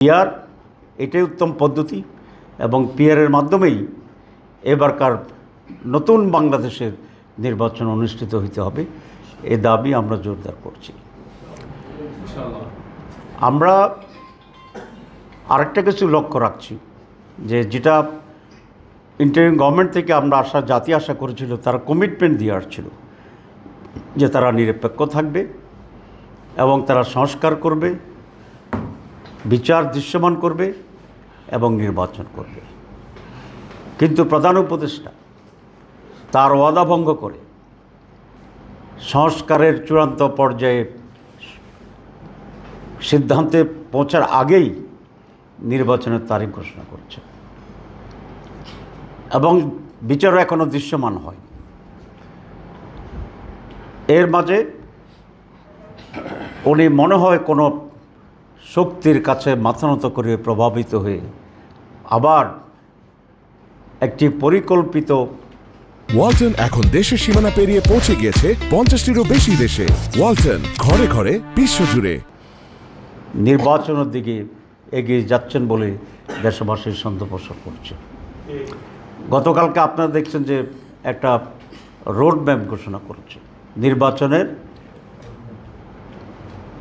Peer এটাই উত্তম পদ্ধতি এবং পিয়ারের মাধ্যমেই এবারকার নতুন বাংলাদেশের নির্বাচন অনুষ্ঠিত হতে হবে। এ দাবি আমরা জোরদার করছি। আমরা আরেকটা কিছু লক্ষ্য রাখছি যে যেটা ইন্টারিম গভর্নমেন্ট থেকে আমরা আশা জাতি আশা করেছিল তারা কমিটমেন্ট দিয়ে আসছিল যে তারা নিরপেক্ষ থাকবে এবং তারা সংস্কার করবে। বিচার দৃশ্যমান করবে এবং নির্বাচন করবে। কিন্তু প্রধান উপদেষ্টা তার ওয়াদা ভঙ্গ করে সংস্কারের চূড়ান্ত পর্যায়ে সিদ্ধান্তে পৌঁছার আগেই নির্বাচনের তারিখ ঘোষণা করছে। এবং বিচারও এখনও দৃশ্যমান হয় এর মাঝে উনি মনে হয় কোনো শক্তির কাছে মাথা নত করে প্রভাবিত হয়ে আবার একটি পরিকল্পিত ওয়ালটন এখন দেশের সীমানা পেরিয়ে পৌঁছে গিয়েছে পঞ্চাশটিরও বেশি দেশে। ওয়ালটন ঘরে ঘরে বিশ্বজুড়ে। নির্বাচনের দিকে এগিয়ে যাচ্ছেন বলে দেশবাসীর সন্দেহ করছে। গতকালকে আপনারা দেখছেন যে একটা রোড ম্যাপ ঘোষণা করেছে। নির্বাচনের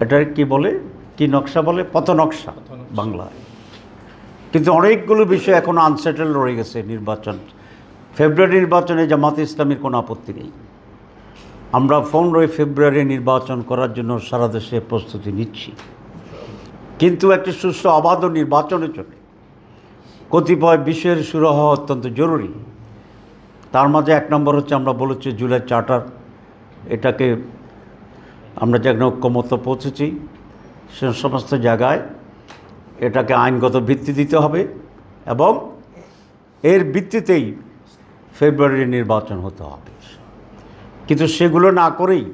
এটা কি বলে? কি নকশা বলে? পথ নকশা বাংলায়। কিন্তু অনেকগুলো বিষয় এখন আনসেটেল রয়ে গেছে নির্বাচন। ফেব্রুয়ারি নির্বাচনে জামাতে ইসলামীর কোনো আপত্তি নেই। আমরা পনেরোই ফেব্রুয়ারি নির্বাচন করার জন্য সারা দেশে প্রস্তুতি নিচ্ছি। কিন্তু একটি সুস্থ অবাধ নির্বাচনের জন্য কতিপয় বিষয়ের শুরু হওয়া অত্যন্ত জরুরি। তার মাঝে এক নম্বর হচ্ছে আমরা বলেছি জুলাই চার্টার। এটাকে আমরা যেখানে ঐক্যমত পৌঁছেছি। সে সমস্ত জায়গায় এটাকে আইনগত ভিত্তি দিতে হবে এবং এর ভিত্তিতেই ফেব্রুয়ারি নির্বাচন হতে হবে। কিন্তু সেগুলো না করেই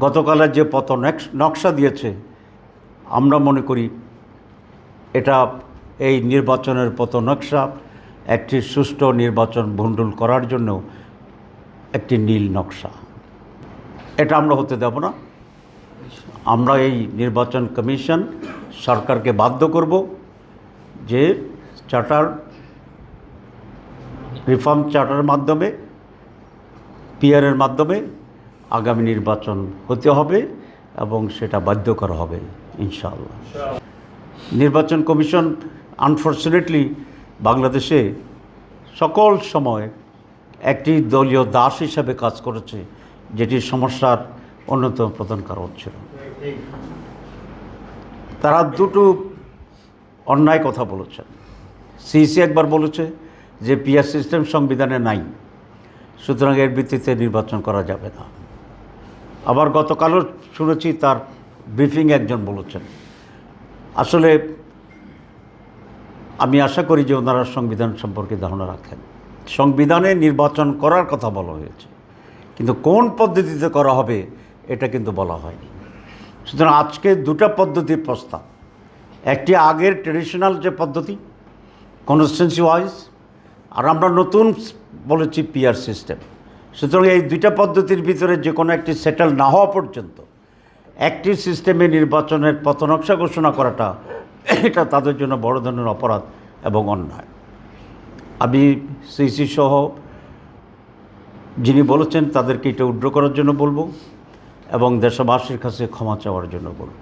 গতকালের যে নেক্স- নকশা দিয়েছে, আমরা মনে করি এটা এই নির্বাচনের পত নকশা, একটি সুষ্ঠু নির্বাচন ভণ্ডুল করার জন্য একটি নীল নকশা। এটা আমরা হতে দেব না। আমরা এই নির্বাচন কমিশন সরকারকে বাধ্য করব যে চার্টার, রিফর্ম চার্টারের মাধ্যমে পিয়ারের মাধ্যমে আগামী নির্বাচন হতে হবে এবং সেটা বাধ্য করা হবে, ইনশাআল্লাহ। নির্বাচন কমিশন আনফর্চুনেটলি বাংলাদেশে সকল সময় একটি দলীয় দাস হিসাবে কাজ করেছে, যেটি সমস্যার অন্যতম প্রধান কারণ ছিল। তারা দুটো অন্যায় কথা বলেছেন। সিইসি একবার বলেছে যে পিআর সিস্টেম সংবিধানে নাই, সুতরাং এর ভিত্তিতে নির্বাচন করা যাবে না। আবার গতকালও শুনেছি তার ব্রিফিং একজন বলেছেন। আসলে আমি আশা করি যে ওনারা সংবিধান সম্পর্কে ধারণা রাখেন। সংবিধানে নির্বাচন করার কথা বলা হয়েছে, কিন্তু কোন পদ্ধতিতে করা হবে এটা কিন্তু বলা হয়নি। সুতরাং আজকে দুটা পদ্ধতির প্রস্তাব। একটি আগের ট্রেডিশনাল যে পদ্ধতি কনস্টেন্সি ওয়াইজ আর আমরা নতুন বলেছি পিয়ার সিস্টেম সুতরাং এই দুইটা পদ্ধতির ভিতরে যে কোনো একটি সেটেল না হওয়া পর্যন্ত একটি সিস্টেমে নির্বাচনের পথনকশা ঘোষণা করাটা, এটা তাদের জন্য বড় ধরনের অপরাধ এবং অন্যায়। আমি সিসি সহ যিনি বলেছেন তাদেরকে এটা উড্র করার জন্য বলব। এবং দেশবাসীর কাছে ক্ষমা চাওয়ার জন্য বলব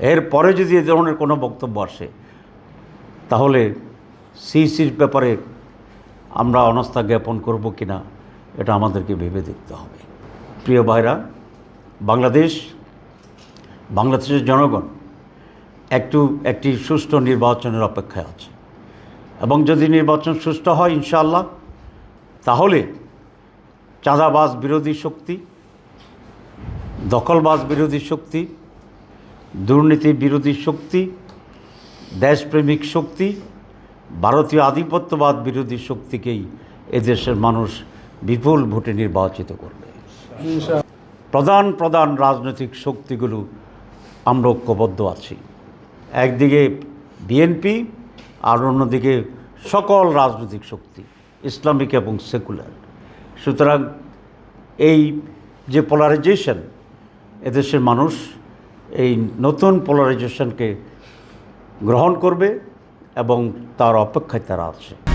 এরপরে যদি এ ধরনের কোনো বক্তব্য আসে, তাহলে সিসির ব্যাপারে আমরা অনাস্থা জ্ঞাপন করব কি না এটা আমাদেরকে ভেবে দেখতে হবে। প্রিয় ভাইরা, বাংলাদেশ, বাংলাদেশের জনগণ একটু একটি সুষ্ঠু নির্বাচনের অপেক্ষায় আছে। এবং যদি নির্বাচন সুষ্ঠু হয় ইনশাআল্লাহ, তাহলে চাঁদাবাজ বিরোধী শক্তি দখলবাজ বিরোধী শক্তি, দুর্নীতি বিরোধী শক্তি, দেশপ্রেমিক শক্তি, ভারতীয় আধিপত্যবাদ বিরোধী শক্তিকেই এদেশের মানুষ বিপুল ভোটে নির্বাচিত করবে। প্রধান প্রধান রাজনৈতিক শক্তিগুলো আমরা ঐক্যবদ্ধ আছি। একদিকে বিএনপি আর অন্যদিকে সকল রাজনৈতিক শক্তি, ইসলামিক এবং সেকুলার। সুতরাং এই যে পোলারাইজেশন এদেশের মানুষ এই নতুন পোলারাইজেশনকে গ্রহণ করবে এবং তার অপেক্ষায় তারা আছে।